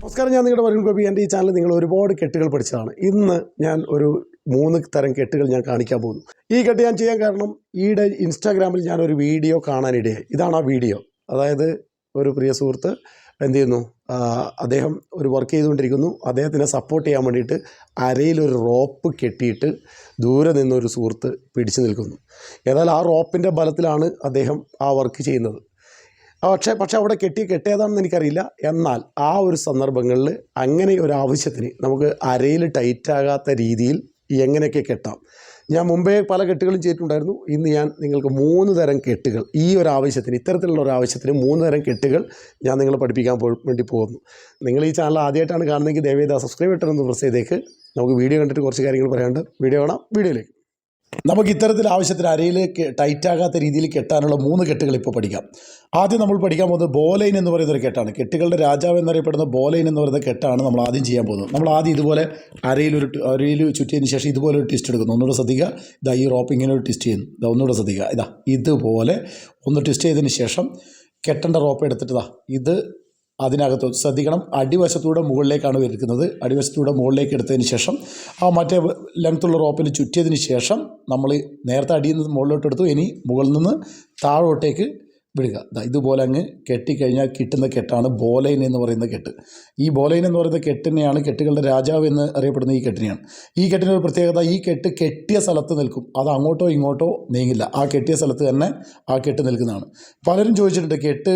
നമസ്കാരം ഞാൻ നിങ്ങളുടെ വരുൺ ഗോപി. എന്റെ ഈ ചാനൽ നിങ്ങൾ ഒരുപാട് കെട്ടുകൾ പഠിച്ചതാണ്. ഇന്ന് ഞാൻ ഒരു മൂന്ന് തരം കെട്ടുകൾ ഞാൻ കാണിക്കാൻ പോകുന്നു. ഈ കെട്ട് ഞാൻ ചെയ്യാൻ കാരണം ഈയിടെ ഇൻസ്റ്റാഗ്രാമിൽ ഞാൻ ഒരു വീഡിയോ കാണാനിടയായി. ഇതാണ് ആ വീഡിയോ. അതായത് ഒരു പ്രിയ സുഹൃത്ത് എന്ത് ചെയ്യുന്നു? അദ്ദേഹം ഒരു വർക്ക് ചെയ്തുകൊണ്ടിരിക്കുന്നു. അദ്ദേഹത്തിനെ സപ്പോർട്ട് ചെയ്യാൻ വേണ്ടിയിട്ട് അരയിലൊരു റോപ്പ് കെട്ടിയിട്ട് ദൂരെ നിന്നൊരു സുഹൃത്ത് പിടിച്ചു നിൽക്കുന്നു. എന്നാൽ ആ റോപ്പിന്റെ ബലത്തിലാണ് അദ്ദേഹം ആ വർക്ക് ചെയ്യുന്നത്. പക്ഷേ പക്ഷേ അവിടെ കെട്ടി കെട്ടിയതാണെന്ന് എനിക്കറിയില്ല. എന്നാൽ ആ ഒരു സന്ദർഭങ്ങളിൽ അങ്ങനെ ഒരു ആവശ്യത്തിന് നമുക്ക് അരയിൽ ടൈറ്റാകാത്ത രീതിയിൽ എങ്ങനെയൊക്കെ കെട്ടാം? ഞാൻ മുമ്പേ പല കെട്ടുകളും ചെയ്തിട്ടുണ്ടായിരുന്നു. ഇന്ന് ഞാൻ നിങ്ങൾക്ക് മൂന്ന് തരം കെട്ടുകൾ ഈ ഒരു ആവശ്യത്തിന് ഇത്തരത്തിലുള്ള ഒരു ആവശ്യത്തിന് മൂന്ന് തരം കെട്ടുകൾ ഞാൻ നിങ്ങളെ പഠിപ്പിക്കാൻ വേണ്ടി പോകുന്നു. നിങ്ങൾ ഈ ചാനൽ ആദ്യമായിട്ടാണ് കാണുന്നതെങ്കിൽ ദയവേദ സബ്സ്ക്രൈബ് ബട്ടൺ ഒന്ന് പ്രസ് ചെയ്തേക്ക്. നമുക്ക് വീഡിയോ കണ്ടിട്ട് കുറച്ച് കാര്യങ്ങൾ പറയാനുണ്ട്. വീഡിയോ കാണാം. വീഡിയോയിലേക്ക്. നമുക്ക് ഇത്തരത്തിൽ ആവശ്യത്തിന് അരയിലേക്ക് ടൈറ്റാകാത്ത രീതിയിൽ കെട്ടാനുള്ള മൂന്ന് കെട്ടുകൾ ഇപ്പോൾ പഠിക്കാം. ആദ്യം നമ്മൾ പഠിക്കാൻ പോകുന്നത് ബോലൈൻ എന്ന് പറയുന്ന ഒരു കെട്ടാണ്. കെട്ടുകളുടെ രാജാവ് എന്നറിയപ്പെടുന്ന ബോലൈൻ എന്ന് പറയുന്ന കെട്ടാണ് നമ്മൾ ആദ്യം ചെയ്യാൻ പോകുന്നത്. നമ്മൾ ആദ്യം ഇതുപോലെ അരയിലൊരു അരയിൽ ചുറ്റിയതിന് ശേഷം ഇതുപോലെ ഒരു ട്വിസ്റ്റ് എടുക്കുന്നു. ഒന്നുകൂടെ ശ്രദ്ധിക്കുക. ഇതാ ഈ റോപ്പ് ഇങ്ങനെ ഒരു ട്വിസ്റ്റ് ചെയ്യുന്നു. ഇതാ ഒന്നുകൂടെ ശ്രദ്ധിക്കുക. ഇതാ ഇതുപോലെ ഒന്ന് ട്വിസ്റ്റ് ചെയ്തതിന് ശേഷം കെട്ടേണ്ട റോപ്പ് എടുത്തിട്ട് ഇതാ ഇത് അതിനകത്ത് ശ്രദ്ധിക്കണം. അടിവശത്തൂടെ മുകളിലേക്കാണ് വരുന്നത്. അടിവശത്തൂടെ മുകളിലേക്ക് എടുത്തതിന് ശേഷം ആ മറ്റേ ലെങ്ത്തുള്ള റോപ്പിൽ ചുറ്റിയതിന് ശേഷം നമ്മൾ നേരത്തെ അടിയിൽ നിന്ന് മുകളിലോട്ട് എടുത്തു ഇനി മുകളിൽ നിന്ന് താഴോട്ടേക്ക് വിടുക. ഇതുപോലെ അങ്ങ് കെട്ടിക്കഴിഞ്ഞാൽ കിട്ടുന്ന കെട്ടാണ് ബോലൈൻ എന്ന് പറയുന്ന കെട്ട്. ഈ ബോലൈൻ എന്ന് പറയുന്ന കെട്ടിനെയാണ് കെട്ടുകളുടെ രാജാവ് എന്ന് അറിയപ്പെടുന്ന ഈ കെട്ടിനെയാണ്. ഈ കെട്ടിന് ഒരു പ്രത്യേകത ഈ കെട്ട് കെട്ടിയ സ്ഥലത്ത് നിൽക്കും. അത് അങ്ങോട്ടോ ഇങ്ങോട്ടോ നീങ്ങില്ല. ആ കെട്ടിയ സ്ഥലത്ത് തന്നെ ആ കെട്ട് നിൽക്കുന്നതാണ്. പലരും ചോദിച്ചിട്ടുണ്ട് കെട്ട്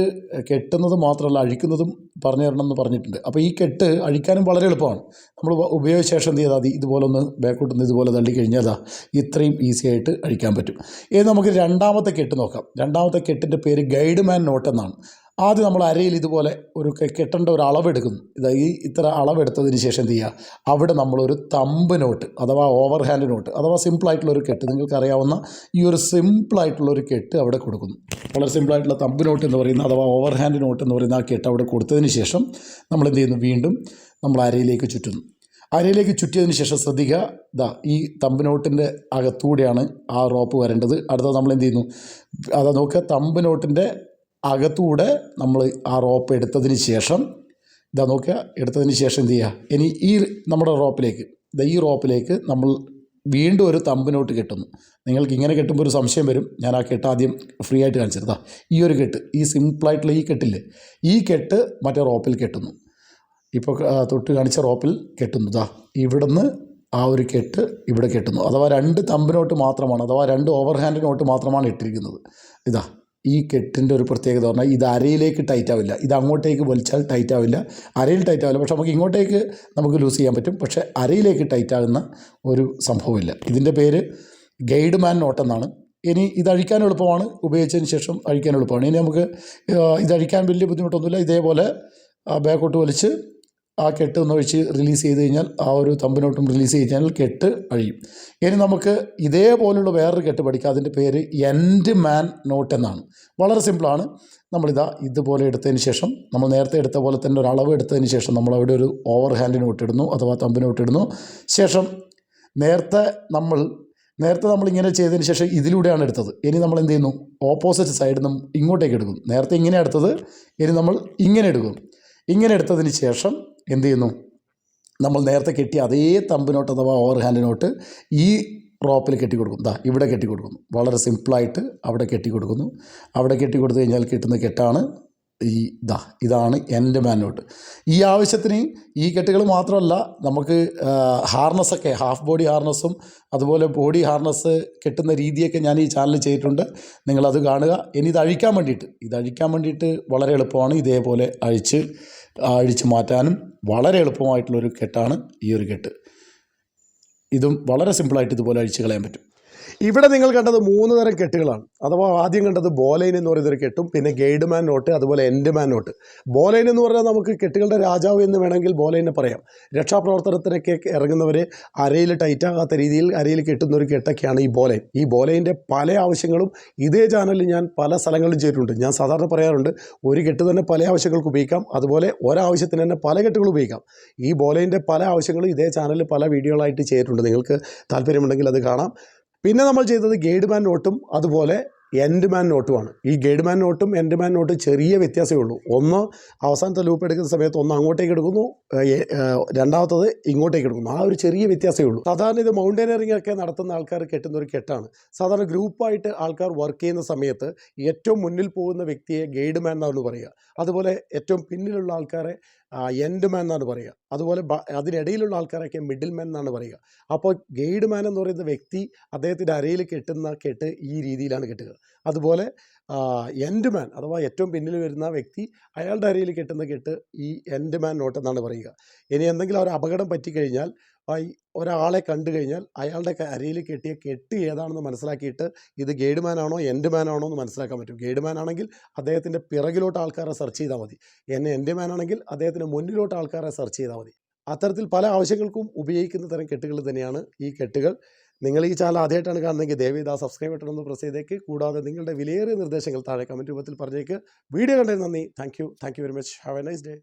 കെട്ടുന്നത് മാത്രമല്ല അഴിക്കുന്നതും പറഞ്ഞു തരണം എന്ന് പറഞ്ഞിട്ടുണ്ട്. അപ്പോൾ ഈ കെട്ട് അഴിക്കാനും വളരെ എളുപ്പമാണ്. നമ്മൾ ഉപയോഗിച്ച ശേഷം എന്ത് ചെയ്താൽ മതി? ഇതുപോലെ ഒന്ന് ബാക്കോട്ട് നിന്ന് ഇതുപോലെ തള്ളി കഴിഞ്ഞാൽ ഇത്രയും ഈസി ആയിട്ട് അഴിക്കാൻ പറ്റും. ഇനി നമുക്ക് രണ്ടാമത്തെ കെട്ട് നോക്കാം. രണ്ടാമത്തെ കെട്ടിന്റെ പേര് ഗൈഡ് മാൻ നോട്ട് എന്നാണ്. ആദ്യം നമ്മൾ അരയിൽ ഇതുപോലെ ഒരു കെട്ടേണ്ട ഒരു അളവെടുക്കുന്നു. ഇത് ഈ ഇത്ര അളവെടുത്തതിന് ശേഷം എന്ത് ചെയ്യുക അവിടെ നമ്മളൊരു തമ്പ് നോട്ട് അഥവാ ഓവർ ഹാൻഡ് നോട്ട് അഥവാ സിമ്പിളായിട്ടുള്ള ഒരു കെട്ട്. നിങ്ങൾക്ക് അറിയാവുന്ന ഈ ഒരു സിമ്പിളായിട്ടുള്ള ഒരു കെട്ട് അവിടെ കൊടുക്കുന്നു. വളരെ സിമ്പിളായിട്ടുള്ള തമ്പ് നോട്ട് എന്ന് പറയുന്ന അഥവാ ഓവർ ഹാൻഡ് നോട്ട് എന്ന് പറയുന്ന ആ കെട്ട് അവിടെ കൊടുത്തതിന് ശേഷം നമ്മൾ എന്ത് ചെയ്യുന്നു? വീണ്ടും നമ്മൾ അരയിലേക്ക് ചുറ്റുന്നു. അരയിലേക്ക് ചുറ്റിയതിന് ശേഷം ശ്രദ്ധിക്കുക ദാ ഈ തമ്പ് നോട്ടിന്റെ അകത്തൂടെയാണ് ആ റോപ്പ് വരേണ്ടത്. അടുത്ത നമ്മൾ എന്ത് ചെയ്യുന്നു? അതാ നോക്കുക തമ്പ് നോട്ടിന്റെ അകത്തൂടെ നമ്മൾ ആ റോപ്പ് എടുത്തതിന് ശേഷം ഇതാ നോക്കുക എടുത്തതിന് ശേഷം എന്ത് ചെയ്യുക ഇനി ഈ നമ്മുടെ റോപ്പിലേക്ക് ഇതാ ഈ റോപ്പിലേക്ക് നമ്മൾ വീണ്ടും ഒരു തമ്പ് നോട്ട് കെട്ടുന്നു. നിങ്ങൾക്ക് ഇങ്ങനെ കെട്ടുമ്പോൾ ഒരു സംശയം വരും. ഞാൻ ആ കെട്ട് ആദ്യം ഫ്രീ ആയിട്ട് കാണിച്ചിരുതാ ഈ ഒരു കെട്ട് ഈ സിമ്പിളായിട്ടുള്ള ഈ കെട്ടില്ലേ ഈ കെട്ട് മറ്റേ റോപ്പിൽ കെട്ടുന്നു. ഇപ്പോൾ തൊട്ട് കാണിച്ച റോപ്പിൽ കെട്ടുന്നു. ഇതാ ഇവിടുന്ന് ആ ഒരു കെട്ട് ഇവിടെ കെട്ടുന്നു. അഥവാ രണ്ട് തമ്പിനോട്ട് മാത്രമാണ് അഥവാ രണ്ട് ഓവർ ഹാൻഡ് നോട്ട് മാത്രമാണ് ഇട്ടിരിക്കുന്നത്. ഇതാ ഈ കെട്ടിന്റെ ഒരു പ്രത്യേകത പറഞ്ഞാൽ ഇത് അരയിലേക്ക് ടൈറ്റ് ആവില്ല. ഇത് അങ്ങോട്ടേക്ക് വലിച്ചാൽ ടൈറ്റ് ആവില്ല. അരയിൽ ടൈറ്റ് ആവില്ല. പക്ഷെ നമുക്ക് ഇങ്ങോട്ടേക്ക് നമുക്ക് ലൂസ് ചെയ്യാൻ പറ്റും. പക്ഷേ അരയിലേക്ക് ടൈറ്റ് ആകുന്ന ഒരു സംഭവമില്ല. ഇതിന്റെ പേര് ഗൈഡ് മാൻ നോട്ട് എന്നാണ്. ഇനി അഴിക്കാൻ എളുപ്പമാണ്. ഉപയോഗിച്ചതിന് ശേഷം അഴിക്കാൻ എളുപ്പമാണ്. ഇനി നമുക്ക് ഇതഴിക്കാൻ വലിയ ബുദ്ധിമുട്ടൊന്നുമില്ല. ഇതേപോലെ ബാക്കോട്ട് വലിച്ച് ആ കെട്ട് ഒന്ന് ഒഴിച്ച് റിലീസ് ചെയ്ത് കഴിഞ്ഞാൽ ആ ഒരു തമ്പിനോട്ടും റിലീസ് ചെയ്ത് കഴിഞ്ഞാൽ കെട്ട് അഴിയും. ഇനി നമുക്ക് ഇതേപോലുള്ള വേറൊരു കെട്ട് പഠിക്കാം. അതിന്റെ പേര് എൻഡ് മാൻ നോട്ട് എന്നാണ്. വളരെ സിമ്പിളാണ് നമ്മളിതാ ഇതുപോലെ എടുത്തതിന് ശേഷം നമ്മൾ നേരത്തെ എടുത്ത പോലെ തന്നെ ഒരു അളവ് എടുത്തതിന് ശേഷം നമ്മൾ അവിടെ ഒരു ഓവർ ഹാൻഡ് നോട്ട് ഇടുന്നു അഥവാ തമ്പ് നോട്ട് ഇടുന്നു. ശേഷം നേരത്തെ നമ്മൾ നേരത്തെ നമ്മൾ ഇങ്ങനെ ചെയ്തതിന് ശേഷം ഇതിലൂടെയാണ് എടുത്തത്. ഇനി നമ്മൾ എന്ത് ചെയ്യുന്നു? ഓപ്പോസിറ്റ് സൈഡിൽ നിന്നും ഇങ്ങോട്ടേക്ക് എടുക്കും നേരത്തെ ഇങ്ങനെ എടുത്തത് ഇനി നമ്മൾ ഇങ്ങനെ എടുക്കും ഇങ്ങനെ എടുത്തതിന് ശേഷം എന്ത് ചെയ്യുന്നു? നമ്മൾ നേരത്തെ കെട്ടിയ അതേ തമ്പിനോട്ട് അഥവാ ഓവർ ഹാൻഡ് നോട്ട് ഈ റോപ്പിൽ കെട്ടി കൊടുക്കും ദാ ഇവിടെ കെട്ടി കൊടുക്കുന്നു വളരെ സിമ്പിളായിട്ട് അവിടെ കെട്ടി കൊടുക്കുന്നു അവിടെ കെട്ടി കൊടുത്തു കഴിഞ്ഞാൽ കിട്ടുന്ന കെട്ടാണ് ഈ ഇതാ ഇതാണ് എന്റെ മാനോട്ട് ഈ ആവശ്യത്തിന് ഈ കെട്ടുകൾ മാത്രമല്ല നമുക്ക് ഹാർനസ്സൊക്കെ ഹാഫ് ബോഡി ഹാർനസ്സും അതുപോലെ ബോഡി ഹാർനസ് കെട്ടുന്ന രീതിയൊക്കെ ഞാൻ ഈ ചാനലിൽ ചെയ്തിട്ടുണ്ട്. നിങ്ങളത് കാണുക. ഇനി ഇത് അഴിക്കാൻ വേണ്ടിയിട്ട് ഇത് അഴിക്കാൻ വേണ്ടിയിട്ട് വളരെ എളുപ്പമാണ് ഇതേപോലെ അഴിച്ച് അഴിച്ച് മാറ്റാനും. വളരെ എളുപ്പമായിട്ടുള്ളൊരു കെട്ടാണ് ഈ ഒരു കെട്ട്. ഇതും വളരെ സിമ്പിളായിട്ട് ഇതുപോലെ അഴിച്ച് കളയാൻ പറ്റും. ഇവിടെ നിങ്ങൾ കണ്ടത് മൂന്ന് തരം കെട്ടുകളാണ്. അഥവാ ആദ്യം കണ്ടത് ബോലൈൻ എന്ന് പറയുന്നൊരു കെട്ടും പിന്നെ ഗൈഡ് മാൻ നോട്ട് അതുപോലെ എൻഡ് മാൻ നോട്ട്. ബോലൈൻ എന്ന് പറഞ്ഞാൽ നമുക്ക് കെട്ടുകളുടെ രാജാവ് എന്ന് വേണമെങ്കിൽ ബോലൈനെ പറയാം. രക്ഷാപ്രവർത്തനത്തിനൊക്കെ ഇറങ്ങുന്നവർ അരയിൽ ടൈറ്റാകാത്ത രീതിയിൽ അരയിൽ കെട്ടുന്ന ഒരു കെട്ടൊക്കെയാണ് ഈ ബോലൈൻ. ഈ ബോലൈന്റെ പല ആവശ്യങ്ങളും ഇതേ ചാനലിൽ ഞാൻ പല സ്ഥലങ്ങളിലും ചെയ്തിട്ടുണ്ട്. ഞാൻ സാധാരണ പറയാറുണ്ട് ഒരു കെട്ട് തന്നെ പല ആവശ്യങ്ങൾക്ക് ഉപയോഗിക്കാം അതുപോലെ ഒരാവശ്യത്തിന് തന്നെ പല കെട്ടുകൾ ഉപയോഗിക്കാം. ഈ ബോലൈന്റെ പല ആവശ്യങ്ങളും ഇതേ ചാനലിൽ പല വീഡിയോകളായിട്ട് ചെയ്തിട്ടുണ്ട്. നിങ്ങൾക്ക് താല്പര്യമുണ്ടെങ്കിൽ അത് കാണാം. പിന്നെ നമ്മൾ ചെയ്തത് ഗൈഡ് മാൻ നോട്ടും അതുപോലെ എൻഡ് മാൻ നോട്ടുമാണ് ഈ ഗൈഡ് മാൻ നോട്ടും എൻഡ് മാൻ നോട്ടും ചെറിയ വ്യത്യാസമേ ഉള്ളൂ. ഒന്ന് അവസാനത്തെ ലൂപ്പ് എടുക്കുന്ന സമയത്ത് ഒന്ന് അങ്ങോട്ടേക്ക് എടുക്കുന്നു രണ്ടാമത്തത് ഇങ്ങോട്ടേക്ക് എടുക്കുന്നു. ആ ഒരു ചെറിയ വ്യത്യാസമേ ഉള്ളൂ. സാധാരണ ഇത് മൗണ്ടനറിംഗ് ഒക്കെ നടത്തുന്ന ആൾക്കാർ കെട്ടുന്ന ഒരു കെട്ടാണ്. സാധാരണ ഗ്രൂപ്പായിട്ട് ആൾക്കാർ വർക്ക് ചെയ്യുന്ന സമയത്ത് ഏറ്റവും മുന്നിൽ പോകുന്ന വ്യക്തിയെ ഗൈഡ് മാൻ എന്നാണ് പറയുക. അതുപോലെ ഏറ്റവും പിന്നിലുള്ള ആൾക്കാരെ എൻഡ് മാൻ എന്നാണ് പറയുക. അതുപോലെ അതിനിടയിലുള്ള ആൾക്കാരൊക്കെ മിഡിൽ മാൻ എന്നാണ് പറയുക. അപ്പോൾ ഗൈഡ് മാൻ എന്ന് പറയുന്ന വ്യക്തി അദ്ദേഹത്തിന്റെ അരയിൽ കെട്ടുന്ന കെട്ട് ഈ രീതിയിലാണ് കെട്ടുക. അതുപോലെ എൻഡ് മാൻ അഥവാ ഏറ്റവും പിന്നിൽ വരുന്ന വ്യക്തി അയാളുടെ അരയിൽ കെട്ടുന്ന കെട്ട് ഈ എൻഡ് മാൻ നോട്ട് എന്നാണ് പറയുക. ഇനി എന്തെങ്കിലും ഒരു അപകടം പറ്റിക്കഴിഞ്ഞാൽ ഒരാളെ കണ്ടു കഴിഞ്ഞാൽ അയാളുടെ അരയിൽ കെട്ടിയ കെട്ട് ഏതാണെന്ന് മനസ്സിലാക്കിയിട്ട് ഇത് ഗൈഡ് മാൻ ആണോ എന്റെ ആണോ എന്ന് മനസ്സിലാക്കാൻ പറ്റും. ഗേഡ്മാൻ ആണെങ്കിൽ അദ്ദേഹത്തിന്റെ പിറകിലോട്ട് ആൾക്കാരെ സെർച്ച് ചെയ്താൽ മതി. എന്നെ എന്റെ ആണെങ്കിൽ അദ്ദേഹത്തിന്റെ മുന്നിലോട്ട് ആൾക്കാരെ സെർച്ച് ചെയ്താൽ മതി. അത്തരത്തിൽ പല ആവശ്യങ്ങൾക്കും ഉപയോഗിക്കുന്ന തരം കെട്ടുകൾ തന്നെയാണ് ഈ കെട്ടുകൾ. നിങ്ങൾ ഈ ചാനൽ ആദ്യമായിട്ടാണ് കാണുന്നതെങ്കിൽ ദയവേദ സബ്സ്ക്രൈബ് ബട്ടൺ ഒന്ന് പ്രസ് ചെയ്തേക്ക്. കൂടാതെ നിങ്ങളുടെ വിലയേറിയ നിർദ്ദേശങ്ങൾ താഴെ കമന്റ് രൂപത്തിൽ പറഞ്ഞേക്ക്. വീഡിയോ കണ്ടതിന് നന്ദി. Thank you thank you very much have a nice day